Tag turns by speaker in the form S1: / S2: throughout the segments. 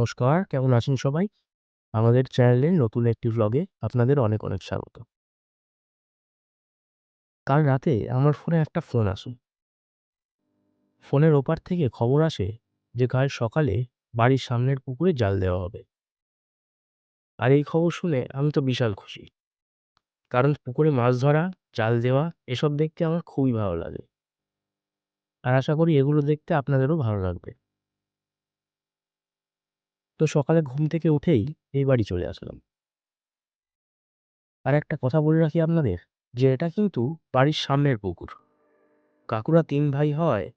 S1: নমস্কার, কেমন আছেন সবাই? আমাদের চ্যানেলের নতুন একটি ভ্লগে আপনাদের অনেক, অনেক স্বাগত। কাল রাতে আমার ফোনে একটা ফোন আসে। ফোনের ওপার থেকে খবর আসে যে কাল সকালে বাড়ির সামনের পুকুরে জাল দেওয়া হবে। আর এই খবর শুনে আমি তো বিশাল খুশি। কারণ পুকুরে মাছ ধরা, জাল দেওয়া এসব দেখতে আমার খুবই ভালো লাগে। আর আশা করি এগুলো দেখতে আপনাদেরও ভালো লাগবে। তো সকালে ঘুম থেকে উঠেই এই বাড়ি চলে আসলাম। আর একটা কথা বলে রাখি আপনাদের, যে এটা কিন্তু বাড়ির সামনের পুকুর। কাকুরা তিন ভাই হয়,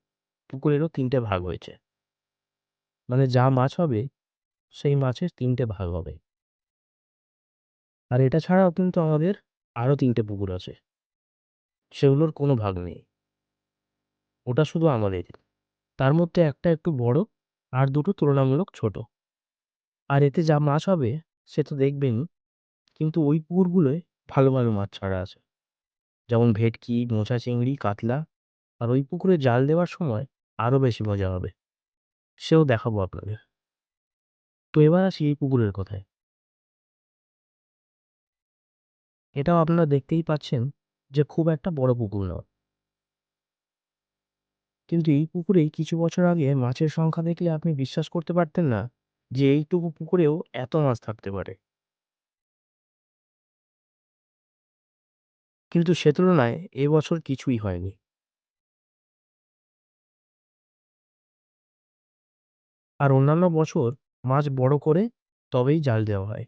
S1: পুকুরেরও তিনটে ভাগ হয়েছে। মানে যা মাছ হবে, সেই মাছের তিনটে ভাগ হবে। আর এটা ছাড়াও কিন্তু আমাদের আরও তিনটে পুকুর আছে। সেগুলোর কোনো ভাগ নেই। ওটা শুধু আমাদের। তার মধ্যে একটা একটু বড়, আর দুটো তুলনামূলক ছোট। আর এতে যা মাছ হবে সে তো দেখবেনই। কিন্তু ওই পুকুরগুলোয় ভালো, ভালো মাছ ছাড়া আছে। যেমন ভেটকি, মোচা চিংড়ি, কাতলা আর ওই পুকুরে জাল দেওয়ার সময় আরও বেশি মজা হবে। সেও দেখাবো আপনাদের। তো এবার আসি এই পুকুরের কথায়। এটাও আপনারা দেখতেই পাচ্ছেন যে খুব একটা বড় পুকুর নয়। কিন্তু এই পুকুরেই কিছু বছর আগে মাছের সংখ্যা দেখলে আপনি বিশ্বাস করতে পারতেন না যে এইটুকু পুকুরেও এত মাছ থাকতে পারে। কিন্তু সে তুলনায় এবছর কিছুই হয়নি। আর অন্যান্য বছর মাছ বড় করে তবেই জাল দেওয়া হয়।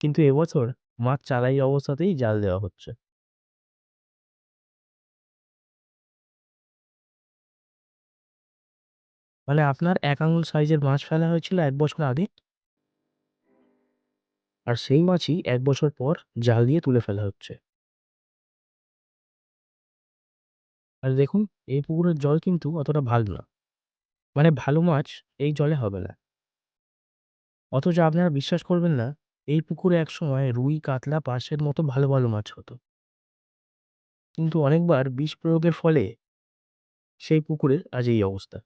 S1: কিন্তু এবছর মাছ চালাই অবস্থাতেই জাল দেওয়া হচ্ছে। মানে আপনার এক আঙুল সাইজের মাছ ফেলা হয়েছিল এক বছর আগে। আর সেই মাছই এক বছর পর জাল দিয়ে তুলে ফেলা হচ্ছে। আর দেখুন এই পুকুরের জল কিন্তু অতটা ভালো না। মানে ভালো মাছ এই জলে হবে না। অথচ আপনারা বিশ্বাস করবেন না এই পুকুরে একসময় রুই, কাতলা, পার্শে মতো ভালো, ভালো মাছ হতো। কিন্তু অনেকবার বিষ প্রয়োগের ফলে সেই পুকুরের আজ এই অবস্থা।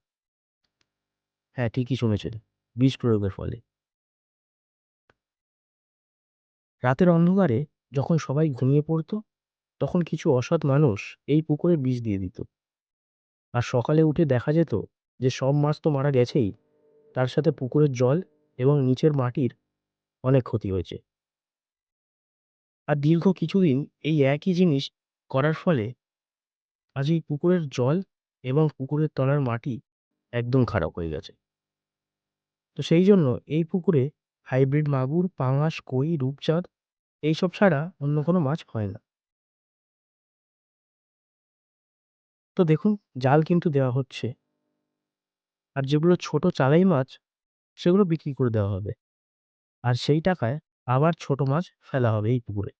S1: হ্যাঁ, ঠিকই শুনেছেন। বিষ প্রয়োগের ফলে। রাতের অন্ধকারে যখন সবাই ঘুমিয়ে পড়ত, তখন কিছু অসৎ মানুষ এই পুকুরে বিষ দিয়ে দিত। আর সকালে উঠে দেখা যেত যে সব মাছ তো মারা গেছেই, তার সাথে পুকুরের জল এবং নিচের মাটির অনেক ক্ষতি হয়েছে। আর দীর্ঘ কিছুদিন এই একই জিনিস করার ফলে আজ এই পুকুরের জল এবং পুকুরের তলার মাটি একদম খারাপ হয়ে গেছে। তো সেই জন্য এই পুকুরে হাইব্রিড মাগুর, পাঙাশ, কই, রূপচাঁদ এইসব ছাড়া অন্য কোনো মাছ হয় না। তো দেখুন জাল কিন্তু দেওয়া হচ্ছে। আর যেগুলো ছোট চালাই মাছ সেগুলো বিক্রি করে দেওয়া হবে। আর সেই টাকায় আবার ছোট মাছ ফেলা হবে এই পুকুরে।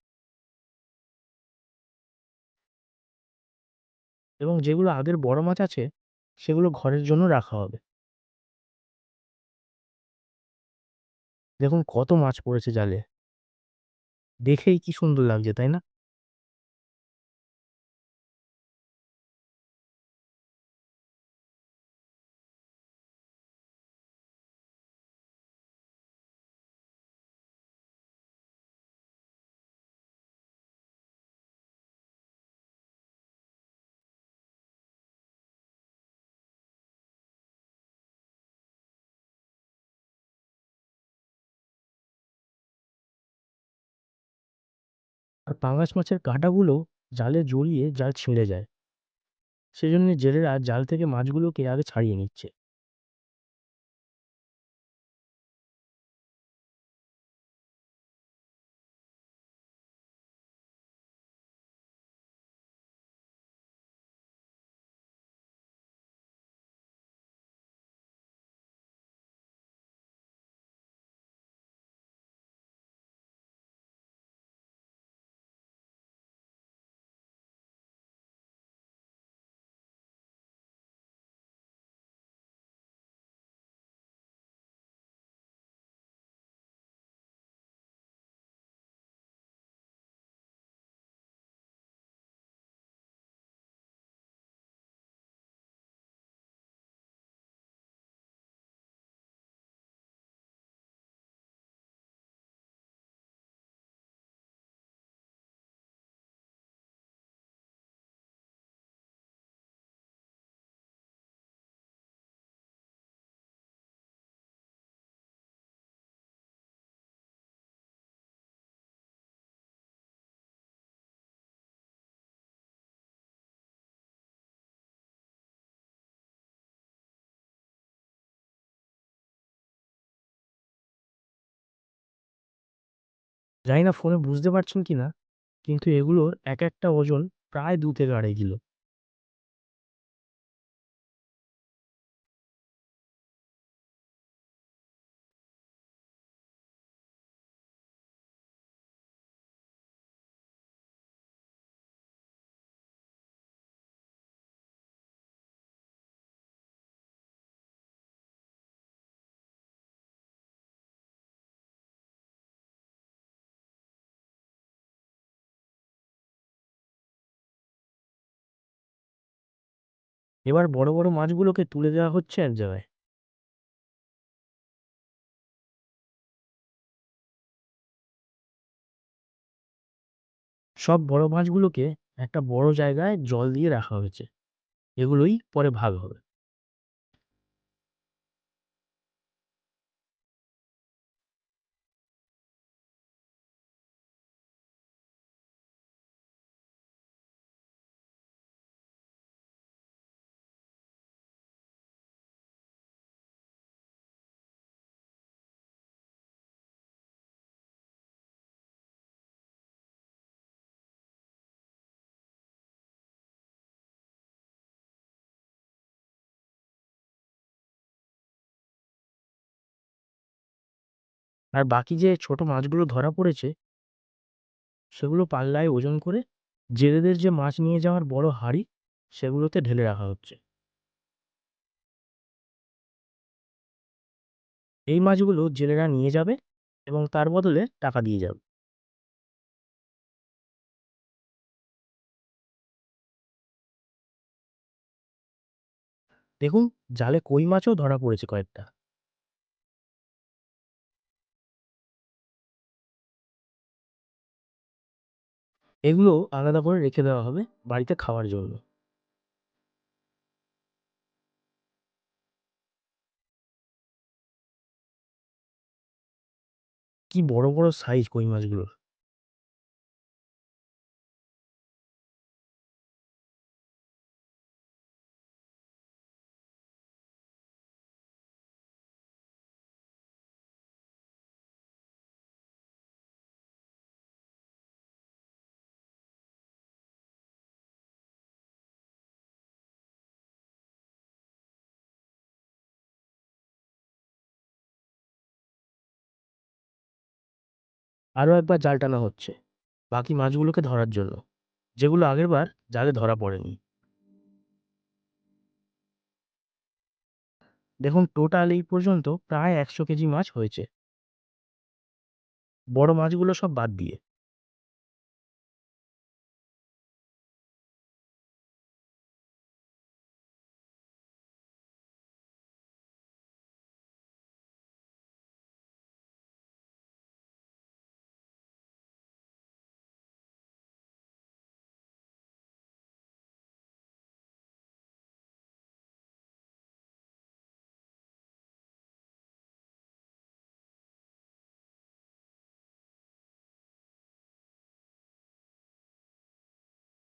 S1: এবং যেগুলো আগের বড় মাছ আছে সেগুলো ঘরের জন্য রাখা হবে। দেখুন কত মাছ পড়েছে জালে। দেখেই কি সুন্দর লাগছে, তাই না? পাঙাশ মাছের কাঁটাগুলো জালে জড়িয়ে জাল ছিঁড়ে যায়। সেজন্য জেলেরা জাল থেকে মাছগুলোকে আগে ছাড়িয়ে নিচ্ছে। জানি না ফোনে বুঝতে পারছেন কি না কিন্তু এগুলোর এক একটা ওজন প্রায় দু থেকে আড়াই কিলো। এবার বড় বড় মাছগুলোকে তুলে দেওয়া হচ্ছে এক জায়গায়। সব বড় মাছগুলোকে একটা বড় জায়গায় জল দিয়ে রাখা হয়েছে। এগুলোই পরে ভাগ হবে। আর বাকি যে ছোট মাছগুলো ধরা পড়েছে, সেগুলো পাল্লায় ওজন করে জেলেদের যে মাছ নিয়ে যাওয়ার বড় হাঁড়ি, সেগুলোতে ঢেলে রাখা হচ্ছে। এই মাছগুলো জেলেরা নিয়ে যাবে এবং তার বদলে টাকা দিয়ে যাবে। দেখুন, জালে কই মাছও ধরা পড়েছে কয়েকটা। এগুলো আলাদা করে রেখে দেওয়া হবে বাড়িতে খাওয়ার জন্য। কি বড় বড় সাইজ কই মাছগুলোর? আরও একবার জাল টানা হচ্ছে। বাকি মাছগুলোকে ধরার জন্য, যেগুলো আগেরবার জালে ধরা পড়েনি। দেখুন টোটাল এই পর্যন্ত প্রায় একশো কেজি মাছ হয়েছে। বড় মাছগুলো সব বাদ দিয়ে।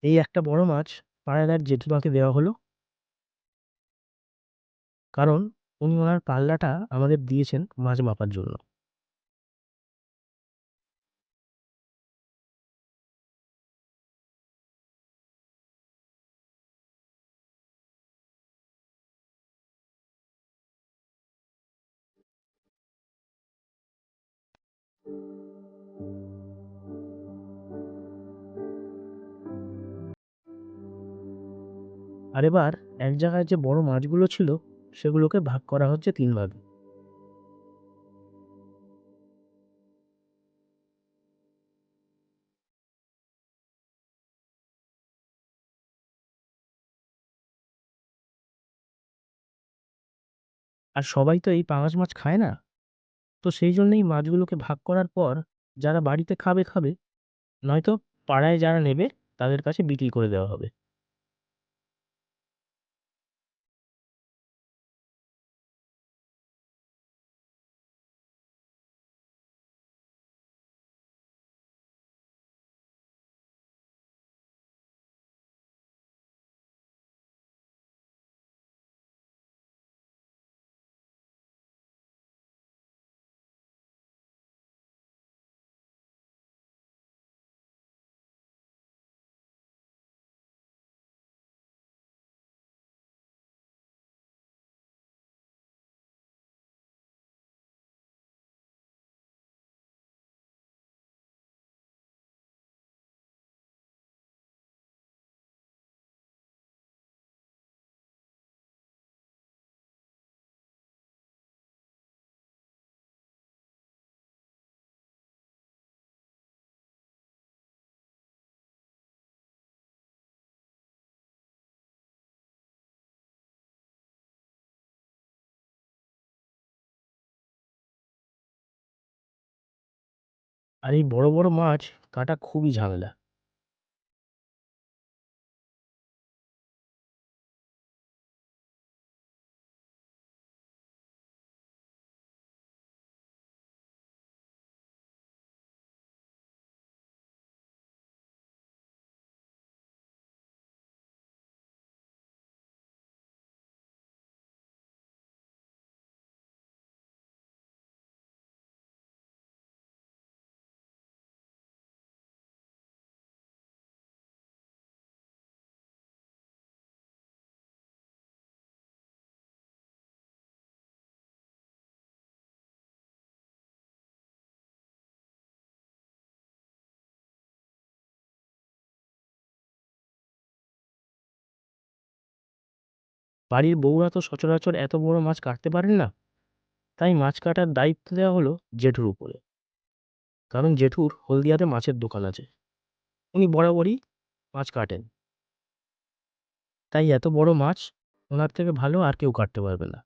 S1: এই একটা বড় মাছ পাড়ার এক জেঠিমাকে দেওয়া হলো। কারণ উনি ওনার পাল্লাটা আমাদের দিয়েছেন মাছ মাপার জন্য। আর এবার এক জায়গায় যে বড় মাছগুলো ছিল, সেগুলোকে ভাগ করা হচ্ছে তিন ভাগে। আর সবাই তো এই পাঙাশ মাছ খায় না? তো সেই জন্যই মাছগুলোকে ভাগ করার পর যারা বাড়িতে খাবে খাবে। নয়তো পাড়ায় যারা নেবে, তাদের কাছে বিক্রি করে দেওয়া হবে। আর এই বড় বড় মাছ কাটা খুবই ঝামেলা। বাড়ির বউরা তো সচরাচর এত বড় মাছ কাটতে পারেন না। তাই মাছ কাটার দায়িত্ব দেওয়া হলো জেঠুর উপরে। কারণ জেঠুর হলদিয়াতে মাছের দোকান আছে। উনি বরাবরই মাছ কাটেন। তাই এত বড় মাছ ওনার থেকে ভালো আর কেউ কাটতে পারবে না।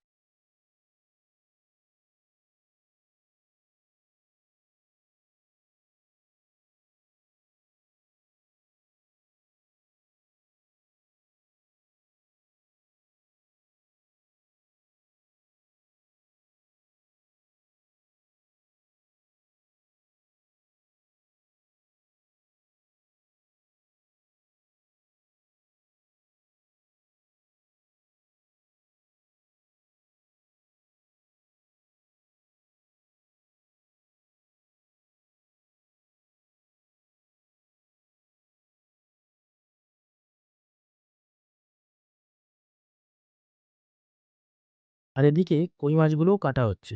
S1: আর এদিকে কই মাছগুলোও কাটা হচ্ছে।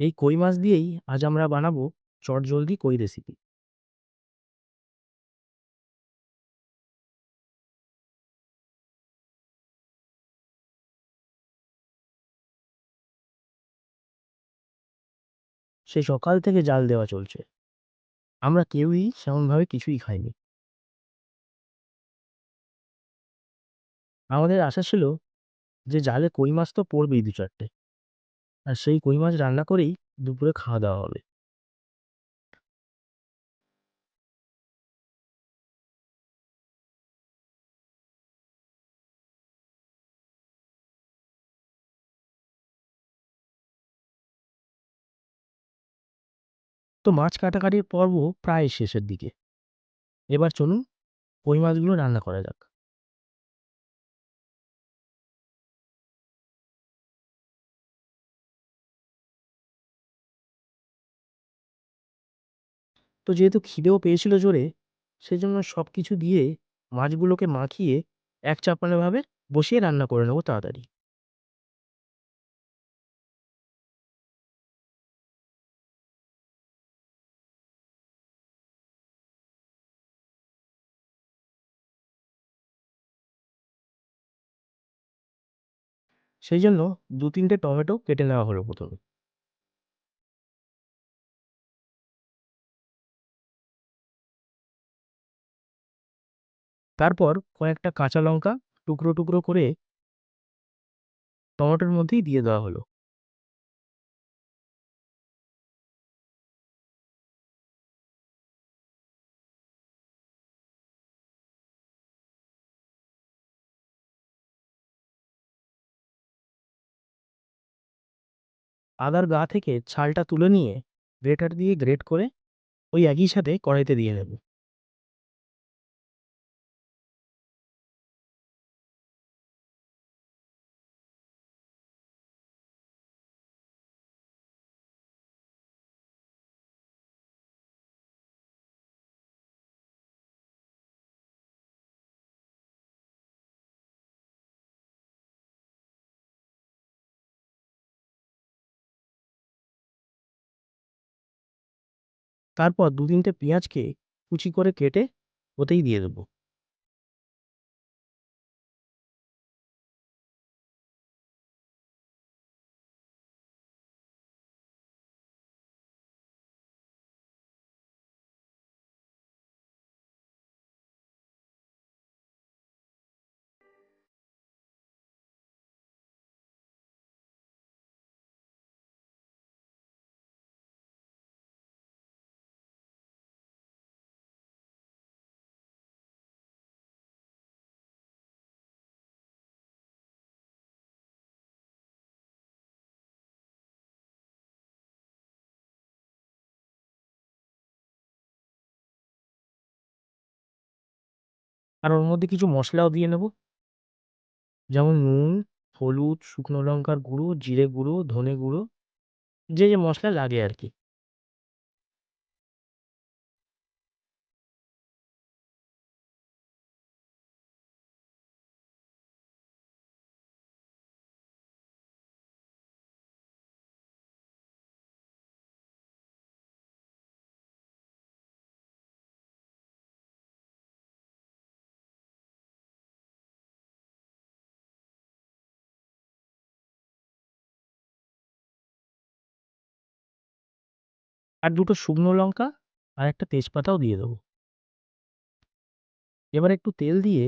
S1: এই কই মাছ দিয়েই আজ আমরা বানাবো চটজলদি কই রেসিপি সেই সকাল থেকে জাল দেওয়া চলছে। আমরা কেউই সেমনভাবে কিছুই খাইনি। আমাদের আশা ছিল যে জালে কই মাছ তো পড়বেই দু চারটে। আর সেই কই মাছ রান্না করেই দুপুরে খাওয়া দাওয়া হবে। তো মাছ কাটাকাটির পর্ব প্রায় শেষের দিকে। এবার চলুন কই মাছগুলো রান্না করা যাক। তো যেহেতু খিদেও পেয়েছিল জোরে, সেজন্য সব কিছু দিয়ে মাছগুলোকে মাখিয়ে এক চাপানোভাবে বসিয়ে রান্না করে নেব তাড়াতাড়ি। সেই জন্য দু তিনটে টমেটো কেটে নেওয়া হলো প্রথমে। তারপর কয়েকটা কাঁচা লঙ্কা টুকরো টুকরো করে টমেটোর মধ্যেই দিয়ে দেওয়া হলো। আদার গা থেকে ছালটা তুলে নিয়ে গ্রেটার দিয়ে গ্রেট করে ওই একই সাথে কড়াইতে দিয়ে নেব তারপর দু তিনটে পেঁয়াজকে কুচি করে কেটে ওতেই দিয়ে দেবো। আর ওর মধ্যে কিছু মশলাও দিয়ে নেব। যেমন নুন, হলুদ, শুকনো লঙ্কার গুঁড়ো, জিরে গুঁড়ো, ধনে গুঁড়ো, যে যে মশলা লাগে আর কি। আর দুটো শুকনো লঙ্কা আর একটা তেজপাতাও দিয়ে দেবো। এবার একটু তেল দিয়ে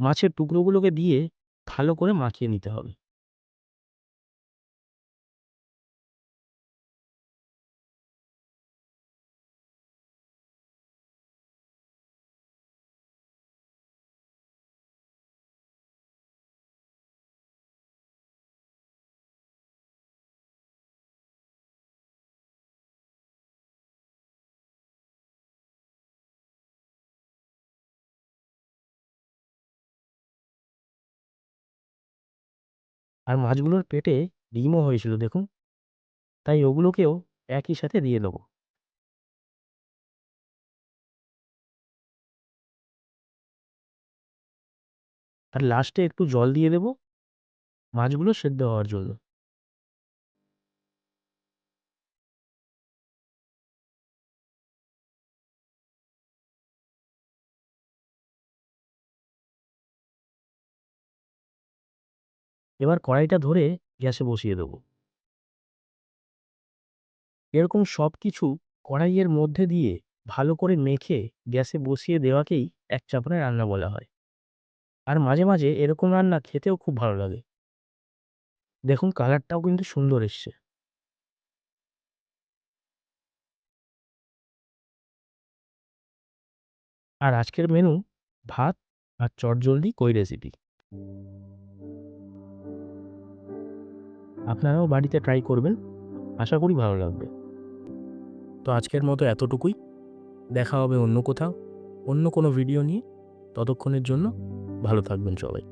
S1: মাছের টুকরোগুলোকে দিয়ে ভালো করে মাখিয়ে নিতে হবে। আর মাছগুলোর পেটে ডিমও হয়েছিল, দেখুন। তাই ওগুলোকেও একই সাথে দিয়ে দেবো। আর লাস্টে একটু জল দিয়ে দেবো। মাছগুলো সেদ্ধ হওয়ার জন্য। এবার কড়াইটা ধরে গ্যাসে বসিয়ে দেবো। এরকম সব কিছু কড়াইয়ের মধ্যে দিয়ে ভালো করে মেখে গ্যাসে বসিয়ে দেওয়াকেই এক চাপড়ে রান্না বলা হয়। আর মাঝে মাঝে এরকম রান্না খেতেও খুব ভালো লাগে। দেখুন কালারটাও কিন্তু সুন্দর এসছে। আর আজকের মেনু ভাত আর চটজলদি কই রেসিপি আপনারাও বাড়িতে ট্রাই করবেন। আশা করি ভালো লাগবে। তো আজকের মতো এতটুকুই। দেখা হবে অন্য কোথাও, অন্য কোনো ভিডিও নিয়ে। ততক্ষণের জন্য ভালো থাকবেন সবাই।